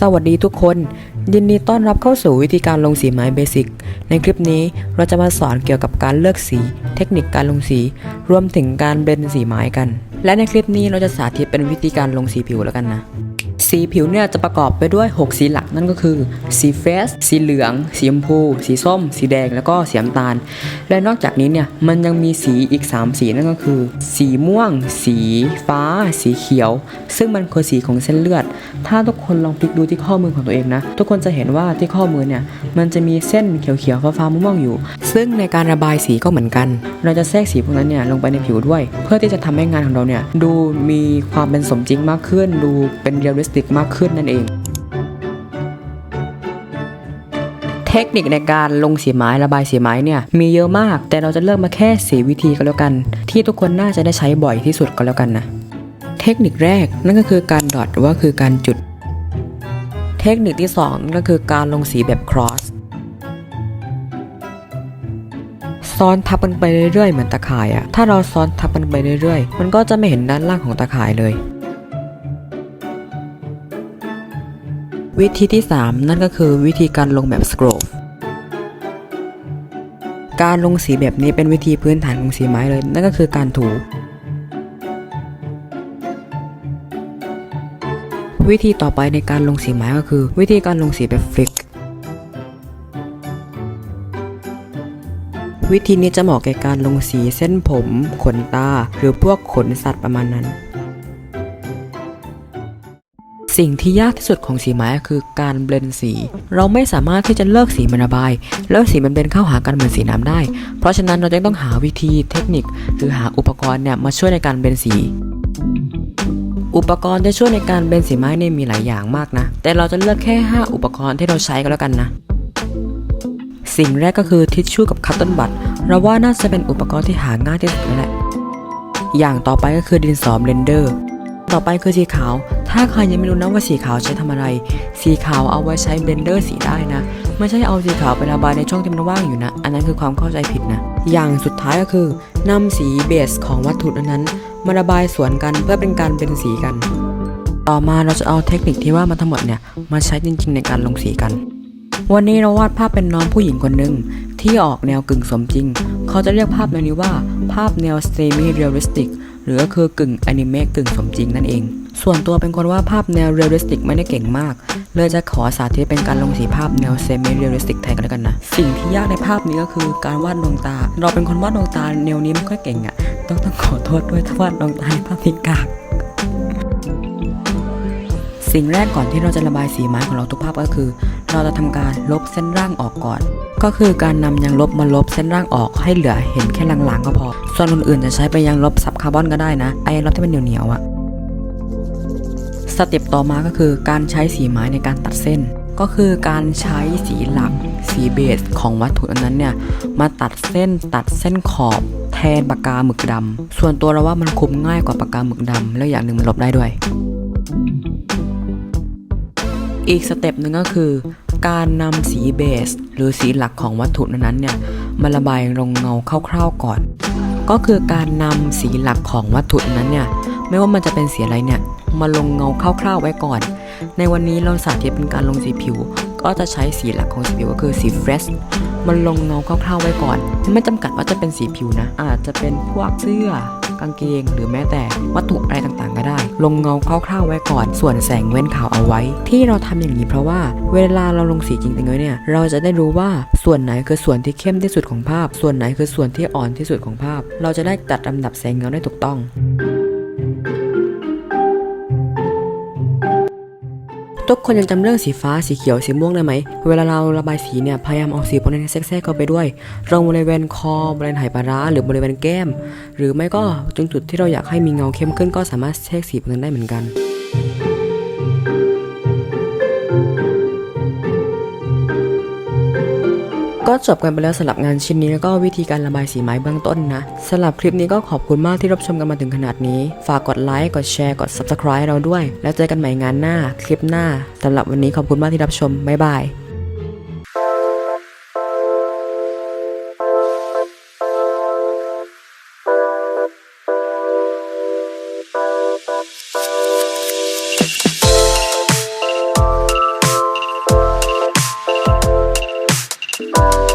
สวัสดีทุกคน ยินดีต้อนรับเข้าสู่วิธีการลงสีไม้เบสิกในคลิปนี้เราจะมาสอนเกี่ยวกับการเลือกสี เทคนิคการลงสี รวมถึงการเบลนด์สีไม้กัน และในคลิปนี้เราจะสาธิตเป็นวิธีการลงสีผิวแล้วกันนะ สีผิวเนี่ยจะประกอบไปด้วย 6 สีหลักนั่นก็คือ สีเฟส สีเหลือง สีชมพู สีส้ม สีแดง แล้วก็สีน้ำตาล และนอกจากนี้เนี่ยมันยังมีสีอีก 3 สีนั่นก็คือ สีม่วง สีฟ้า สีเขียว ซึ่งมันคือสีของเส้นเลือด ถ้าทุกคนลองพลิกดูที่ข้อมือของตัวเองนะ ทุกคนจะเห็นว่าที่ข้อมือเนี่ยมันจะมีเส้นเขียวๆฟ้าๆม่วงๆอยู่ ซึ่งในการระบายสีก็เหมือนกัน เราจะแทรกสีพวกนั้นเนี่ยลงไปในผิวด้วย เพื่อที่จะทำให้งานของเราเนี่ยดูมีความเป็นสมจริงมากขึ้น ดูเป็นเรียลลิสติกมากขึ้นนั่นเอง เทคนิคในการลงสีไม้ระบายสีไม้เนี่ยมีเยอะมาก แต่เราจะเลือกมาแค่สีวิธีก็แล้วกัน ที่ทุกคนน่าจะได้ใช้บ่อยที่สุดก็แล้วกันนะเทคนิคแรกนั่นก็คือการดอทว่าคือการจุด เทคนิคที่สองก็คือการลงสีแบบ cross ซ้อนทับกันไปเรื่อยๆเหมือนตะข่ายอะถ้าเราซ้อนทับกันไปเรื่อยๆ มันก็จะไม่เห็นด้านล่างของตะข่ายเลย วิธีที่ 3 นั่นก็คือวิธีการลงแบบ scroll การลงสีแบบนี้เป็นวิธีพื้นฐานของสีไม้เลย นั่นก็คือการถู วิธีต่อไปในการลงสีไม้ก็คือ วิธีการลงสีแบบฟลิก วิธีนี้จะเหมาะแก่การลงสีเส้นผม ขนตา หรือพวกขนสัตว์ประมาณนั้น สิ่งที่ยากที่สุดของสีไม้คือการเบลนสี เราไม่สามารถที่จะเลิกสีมันระบาย แล้วสีมันเบลนเข้าหากันเหมือนสีน้ำได้ เพราะฉะนั้นเราจะต้องหาวิธีเทคนิค หรือหาอุปกรณ์เนี่ยมาช่วยในการเบลนสี อุปกรณ์ที่ช่วยในการเบลนสีไม้เนี่ยมีหลายอย่างมากนะ แต่เราจะเลือกแค่ 5 อุปกรณ์ที่เราใช้ก็แล้วกันนะ สิ่งแรกก็คือทิชชู่กับคัตเติ้ลบัตเราว่าน่าจะเป็นอุปกรณ์ที่หาง่ายที่สุดแล้วแหละอย่างต่อไปก็คือดินสอเบลนเดอร์ ต่อไปคือสีขาว ถ้าใครยังไม่รู้นะว่าสีขาวใช้ทำอะไร สีขาวเอาไว้ใช้เบลนเดอร์สีได้นะ ไม่ใช่เอาสีขาวไประบายในช่องที่มันว่างอยู่นะ อันนั้นคือความเข้าใจผิดนะ อย่างสุดท้ายก็คือนำสีเบสของวัตถุนั้นมาระบายสวนกันเพื่อเป็นการเป็นสีกัน ต่อมาเราจะเอาเทคนิคที่ว่ามาทั้งหมดเนี่ยมาใช้จริง ๆ ในการลงสีกัน วันนี้เราวาดภาพเป็นน้องผู้หญิงคนหนึ่งที่ออกแนวกึ่งสมจริง เขาจะเรียกภาพแนวนี้ว่า ภาพแนว semi realistic หรือก็คือกึ่งอนิเมะกึ่งสมจริงนั่นเอง ส่วนตัวเป็นคนว่าดภาพแนว realistic ไม่ได้เก่งมาก เลยจะขอสาธิตเป็นการลงสีภาพแนว semi realistic แทนกันแล้วกันนะ สิ่งที่ยากในภาพนี้ก็คือการวาดดวงตา เราเป็นคนวาดดวงตาแนวนี้ไม่ค่อยเก่งอะ่ะ ต้องต้องขอโทษด้วยถ้าวาดดวงตาในภาพนี้กากสิ่งแรกก่อนที่เราจะระบายสีไม้ของเราทุกภาพก็คือ เราจะทำการลบเส้นร่างออกก่อน ก็คือการนำยางลบมาลบเส้นร่างออกให้เหลือเห็นแค่ลางๆก็พอ ส่วนอื่นๆจะใช้ไปยางลบซับคาร์บอนก็ได้นะไอ้ลบที่มันเหนียวๆอะ สเต็ปต่อมาก็คือการใช้สีไม้ในการตัดเส้น ก็คือการใช้สีหลักสีเบสของวัตถุอนั้นเนี่ยมาตัดเส้นตัดเส้นขอบแทนปากกาหมึกดำส่วนตัวเราว่ามันคุมง่ายกว่าปากกาหมึกดำแล้วอย่างหนึ่งมันลบได้ด้วย อีกสเต็ปหนึ่งก็คือ การนำสีเบส หรือสีหลักของวัตถุนั้นเนี่ยมาระบายลงเงาคร่าวๆก่อน ก็คือการนำสีหลักของวัตถุนั้นเนี่ยไม่ว่ามันจะเป็นสีอะไรเนี่ย มาลงเงาคร่าวๆไว้ก่อน ในวันนี้เราสาธิตเป็นการลงสีผิว ก็จะใช้สีหลักของสีผิวก็คือสีเฟรชมันลงเงาคร่าวๆไว้ก่อน ไม่จำกัดว่าจะเป็นสีผิวนะ อาจจะเป็นพวกเสื้อกางเกง หรือแม้แต่วัตถุอะไรต่างๆ ก็ได้ ลงเงาคร่าวๆไว้ก่อน ส่วนแสงเว้นขาวเอาไว้ ที่เราทำอย่างนี้เพราะว่า เวลาเราลงสีจริงๆเลยเนี่ย เราจะได้รู้ว่าส่วนไหนคือส่วนที่เข้มที่สุดของภาพ ส่วนไหนคือส่วนที่อ่อนที่สุดของภาพ เราจะได้จัดลำดับแสงเงาได้ถูกต้อง ทุกคนยังจำเรื่องสีฟ้าสีเขียวสีม่วงได้ไหม เวลาเราระบายสีเนี่ยพยายามเอาสีพวกนี้แทรกๆเข้าไปด้วยตรงบริเวณคอบริเวณไหปลาร้าหรือบริเวณแก้ม หรือไม่ก็ตรงจุดที่เราอยากให้มีเงาเข้มขึ้นก็สามารถแทรกสีพวกนั้นได้เหมือนกัน ก็จบกันไปแล้วสำหรับงานชิ้นนี้แล้วก็วิธีการระบายสีไม้เบื้องต้นนะสำหรับคลิปนี้ก็ขอบคุณมากที่รับชมกันมาถึงขนาดนี้ ฝากกดไลค์กดแชร์กด subscribe เราด้วย แล้วเจอกันใหม่งานหน้าคลิปหน้าสำหรับวันนี้ขอบคุณมากที่รับชมบ๊ายบาย Bye.